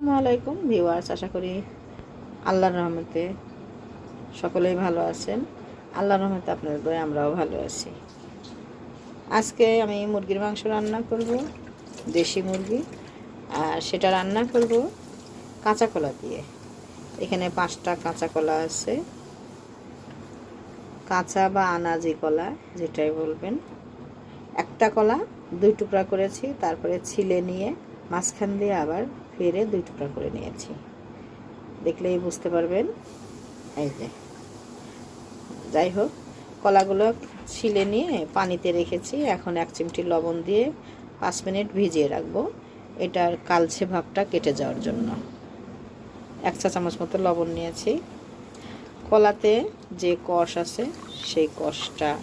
আসসালামু আলাইকুম ভিউয়ার্স, আশা করি আল্লাহর রহমতে সকলেই ভালো আছেন। আল্লাহর রহমতে আপনাদের দয়ে আমরাও ভালো আছি। আজকে আমি মুরগির মাংস রান্না করব, দেশি মুরগি, আর সেটা রান্না করব কাঁচা কলা দিয়ে। এখানে পাঁচটা কাঁচা কলা আছে, কাঁচা বা আনাজি কলা, যেটাই বলবেন। একটা কলা, দুই টুকরা করেছি, তারপরে ছিলে নিয়ে মাঝখান দিয়ে আবার ফেরে দুই টুকরা করে নিয়েছি। দেখলেই বুঝতে পারবেন। এই যে। যাই হোক, কলাগুলো ছিলে নিয়ে পানিতে রেখেছি। এখন এক চিমটি লবণ দিয়ে পাঁচ মিনিট ভিজিয়ে রাখব। এটার কালছে ভাবটা কেটে যাওয়ার জন্য। এক চা চামচ মতো লবণ নিয়েছি। কলাতে যে কষ আছে, সেই কষটা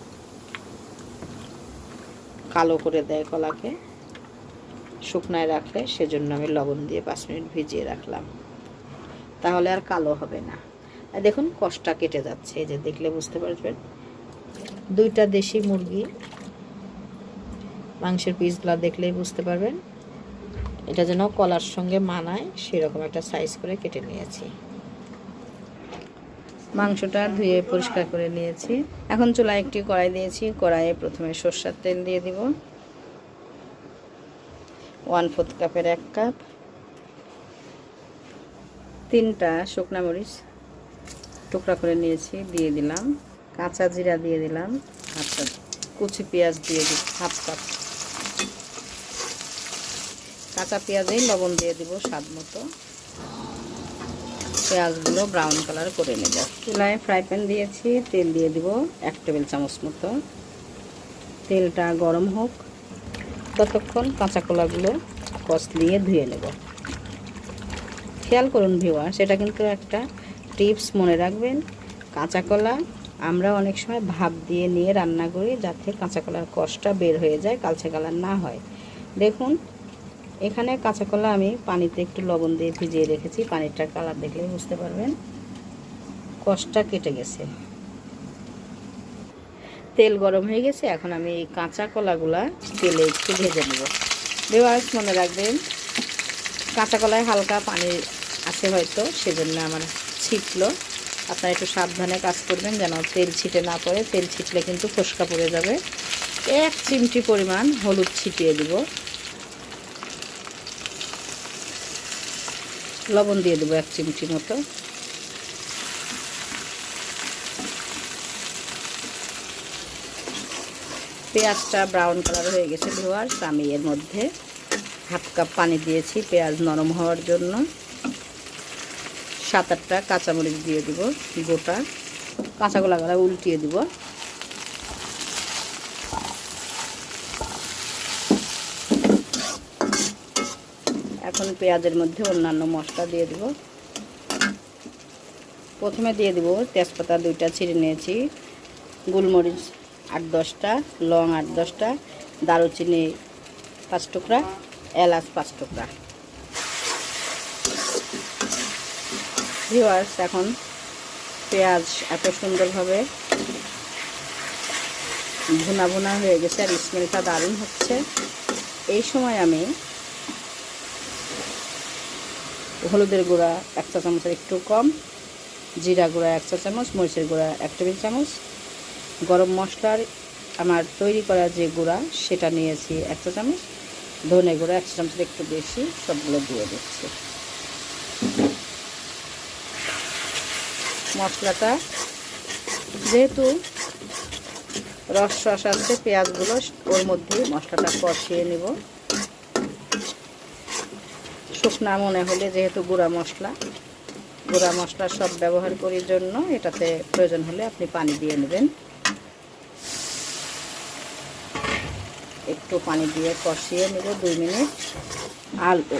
কালো করে দেয় কলাকে। শুকনায় রাখলে সেজন্য আমি লবণ দিয়ে পাঁচ মিনিট ভিজিয়ে রাখলাম। তাহলে আর কালো হবে না। আর দেখুন কষটা কেটে যাচ্ছে। এই যে দেখলে বুঝতে পারবেন। দুইটা দেশি মুরগি। মাংসের পিসগুলো দেখলেই বুঝতে পারবেন। এটা যেন কলার সঙ্গে মানায়, সেরকম একটা সাইজ করে কেটে নিয়েছি। মাংসটা ধুয়ে পরিষ্কার করে নিয়েছি। এখন চুলায় একটি কড়াই দিয়েছি। কড়াইয়ে প্রথমে সর্ষার তেল দিয়ে দিব। ওয়ান ফোর্থ কাপের এক কাপ। তিনটা শুকনা মরিচ টুকরা করে নিয়েছি, দিয়ে দিলাম। কাঁচা জিরা দিয়ে দিলাম কাপ কুচি পেঁয়াজ দিয়ে দিই, হাফ কাপ। কাঁচা পেঁয়াজেই লবণ দিয়ে দিব স্বাদ মতো। পেঁয়াজগুলো ব্রাউন কালার করে নেব। চুলায় ফ্রাই প্যান দিয়েছি, তেল দিয়ে দিব এক টেবিল চামচ মতো। তেলটা গরম হোক। ততক্ষণ কাঁচা কলাগুলো কষ দিয়ে ধুয়ে নেব। খেয়াল করুন ভিওয়ার সেটা কিন্তু একটা টিপস মনে রাখবেন। কাঁচা কলা আমরা অনেক সময় ভাপ দিয়ে নিয়ে রান্না করি যাতে কাঁচা কলার কষটা বের হয়ে যায়, কালচে কালার না হয়। দেখুন, এখানে কাঁচা কলা আমি পানিতে একটু লবণ দিয়ে ভিজিয়ে রেখেছি। পানিটার কালার দেখলে বুঝতে পারবেন। কষটা কেটে গেছে। তেল গরম হয়ে গেছে, এখন আমি এই কাঁচা কলাগুলা তেলে একটু ভেজে নেব। বেবাস মনে রাখবেন, কাঁচা কলায় হালকা পানি আছে হয়তো, সেজন্য আমার ছিটলো। আপনারা একটু সাবধানে কাজ করবেন যেন তেল ছিটে না পড়ে। তেল ছিটলে কিন্তু ফসকা পড়ে যাবে। এক চিমটি পরিমাণ হলুদ ছিটিয়ে দিব। লবণ দিয়ে দেবো এক চিমটি মতো। পেঁয়াজটা ব্রাউন কালার হয়ে গেছে ভিওয়ার্স আমি এর মধ্যে হাফ কাপ পানি দিয়েছি পেঁয়াজ নরম হওয়ার জন্য। সাত আটটা কাঁচামরিচ দিয়ে দিব, গোটা। কাঁচাগোলা গলা উল্টিয়ে দিব। এখন পেঁয়াজের মধ্যে অন্যান্য মশলা দিয়ে দিব। প্রথমে দিয়ে দিব তেজপাতা, দুইটা ছিঁড়ে নিয়েছি। গোলমরিচ আট দশটা, লং আট দশটা, দারুচিনি পাঁচ টুকরা, এলাচ পাঁচ টুকরা। ভিওয়ার্স এখন পেঁয়াজ এত সুন্দরভাবে ভুনা ভুনা হয়ে গেছে আর স্মেলটা দারুণ হচ্ছে। এই সময় আমি হলুদের গুঁড়া এক চা চামচের একটু কম, জিরা গুঁড়া এক চা চামচ মরিচের গুঁড়া এক টেবিল চামচ গরম মশলার আমার তৈরি করা যে গুঁড়া, সেটা নিয়েছি এক চা চামচ। ধনে গুঁড়া এক চা চামচের একটু বেশি, সবগুলো দিয়ে দিচ্ছি। মশলাটা যেহেতু রস রস আছে, পেঁয়াজগুলো ওর মধ্যেই মশলাটা কষিয়ে নেব। শুকনা মনে হলে যেহেতু গুঁড়া মশলা গুঁড়া মশলা সব ব্যবহার করি জন্য এটাতে প্রয়োজন হলে আপনি পানি দিয়ে নেবেন। একটু পানি দিয়ে কষিয়ে নেব দুই মিনিট। আলু।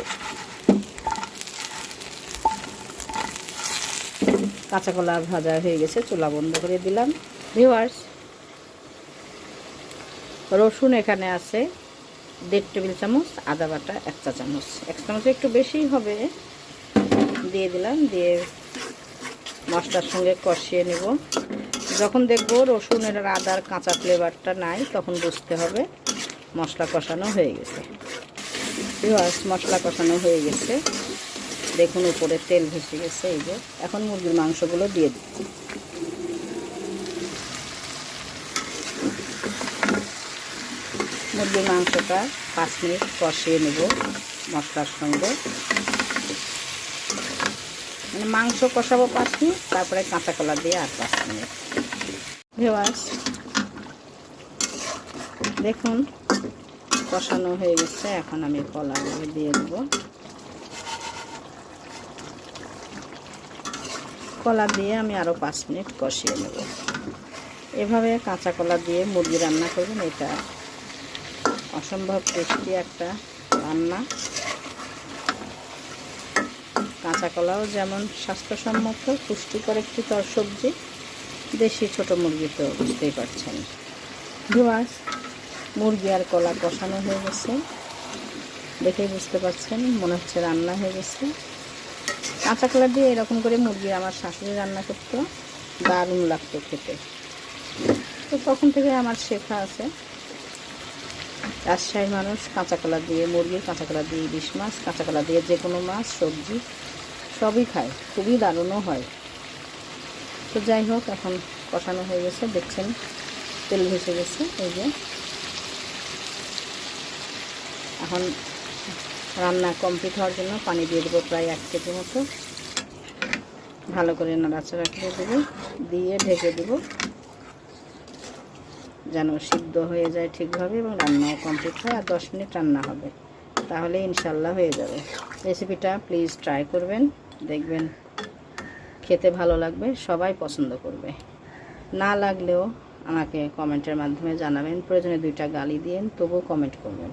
কাঁচা কলা ভাজা হয়ে গেছে, চুলা বন্ধ করে দিলাম। ভিওয়ার্স রসুন এখানে আছে, দেড় টেবিল চামচ, আদা বাটা এক চা চামচ। এক চামচ একটু বেশি হবে। দিয়ে দিলাম, দিয়ে মশলার সঙ্গে কষিয়ে নেব। যখন দেখব রসুনের আদার কাঁচা ফ্লেভারটা নাই, তখন বুঝতে হবে। মশলা কষানো হয়ে গেছে। পেঁয়াজ মশলা কষানো হয়ে গেছে। দেখুন উপরে তেল ভেসে গেছে, এই যে। এখন মুরগির মাংসগুলো দিয়ে দিচ্ছি মুরগির মাংসটা পাঁচ মিনিট কষিয়ে নেব মশলার সঙ্গে। মানে মাংস কষাবো পাঁচ মিনিট, তারপরে কাঁচা কলা দিয়ে আর পাঁচ মিনিট। দেখুন কষানো হয়ে গেছে, এখন আমি কলাগুলো দিয়ে দেব। কলা দিয়ে আমি আরও পাঁচ মিনিট কষিয়ে নেব। এভাবে কাঁচা কলা দিয়ে মুরগি রান্না করবেন, এটা অসম্ভব টেস্টি একটা রান্না। কাঁচা কলাও যেমন স্বাস্থ্যসম্মত, পুষ্টিকর একটি তর সবজি দেশি ছোট মুরগি তো বুঝতেই পারছেন। ভিওয়ার্স মুরগি আর কলা কষানো হয়ে গেছে। দেখেই বুঝতে পারছেন, মনে হচ্ছে রান্না হয়ে গেছে। কাঁচা কলা দিয়ে এরকম করে মুরগি আমার শাশুড়ি রান্না করতো, দারুণ লাগতো খেতে। তো তখন থেকে আমার শেখা আছে, রাজশাহীর মানুষ কাঁচা কলা দিয়ে মুরগি, কাঁচা কলা দিয়ে ইলিশ মাছ, কাঁচা কলা দিয়ে যে কোনো মাছ, সবজি, সবই খায়। খুবই দারুণও হয়। তো যাই হোক, এখন কষানো হয়ে গেছে, দেখছেন, তেল ভেসে গেছে, এই যে এখন রান্না কমপ্লিট হওয়ার জন্য পানি দিয়ে দেবো প্রায় এক কেজি মতো। ভালো করে নাড়াচাড়া করে দেবো, দিয়ে ঢেকে দেবো। যেন সিদ্ধ হয়ে যায় ঠিকভাবে এবং রান্নাও কমপ্লিট হয়, আর দশ মিনিট রান্না হবে। তাহলে ইনশাল্লাহ হয়ে যাবে। রেসিপিটা প্লিজ ট্রাই করবেন, দেখবেন খেতে ভালো লাগবে, সবাই পছন্দ করবে। না লাগলেও আমাকে কমেন্টের মাধ্যমে জানাবেন, প্রয়োজনে দুইটা গালি দিন তবুও কমেন্ট করবেন।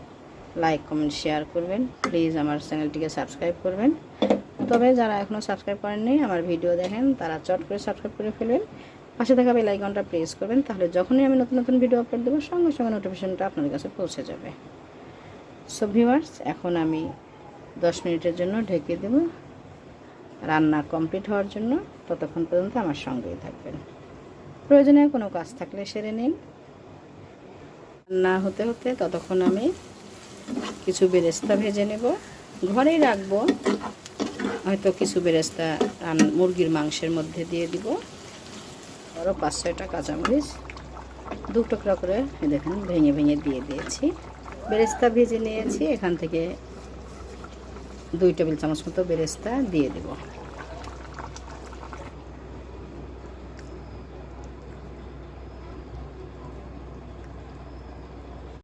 লাইক কমেন্ট শেয়ার করবেন। প্লিজ আমার চ্যানেলটিকে সাবস্ক্রাইব করবেন। তবে যারা এখনও সাবস্ক্রাইব করেননি, আমার ভিডিও দেখেন, তারা চট করে সাবস্ক্রাইব করে ফেলবেন। পাশে থাকা বেল আইকনটা প্রেস করবেন, তাহলে যখনই আমি নতুন নতুন ভিডিও আপলোড দেবো, সঙ্গে সঙ্গে নোটিফিকেশনটা আপনাদের কাছে পৌঁছে যাবে। সো ভিউয়ার্স এখন আমি দশ মিনিটের জন্য ঢেকে দেব। রান্না কমপ্লিট হওয়ার জন্য ততক্ষণ পর্যন্ত আমার সঙ্গেই থাকবেন। প্রয়োজনে কোনো কাজ থাকলে সেরে নিন। রান্না হতে হতে ততক্ষণ আমি কিছু বেরেস্তা ভেজে নেব। ঘরেই রাখব। হয়তো কিছু বেরেস্তা রান- মুরগির মাংসের মধ্যে দিয়ে দিব। আরও পাঁচ ছয়টা কাঁচামরিচ। দু টুকরা করে দেখেন দেখুন ভেঙে ভেঙে দিয়ে দিয়েছি। বেরেস্তা ভেজে নিয়েছি। এখান থেকে দুই টেবিল চামচ মতো বেরেস্তা দিয়ে দেব।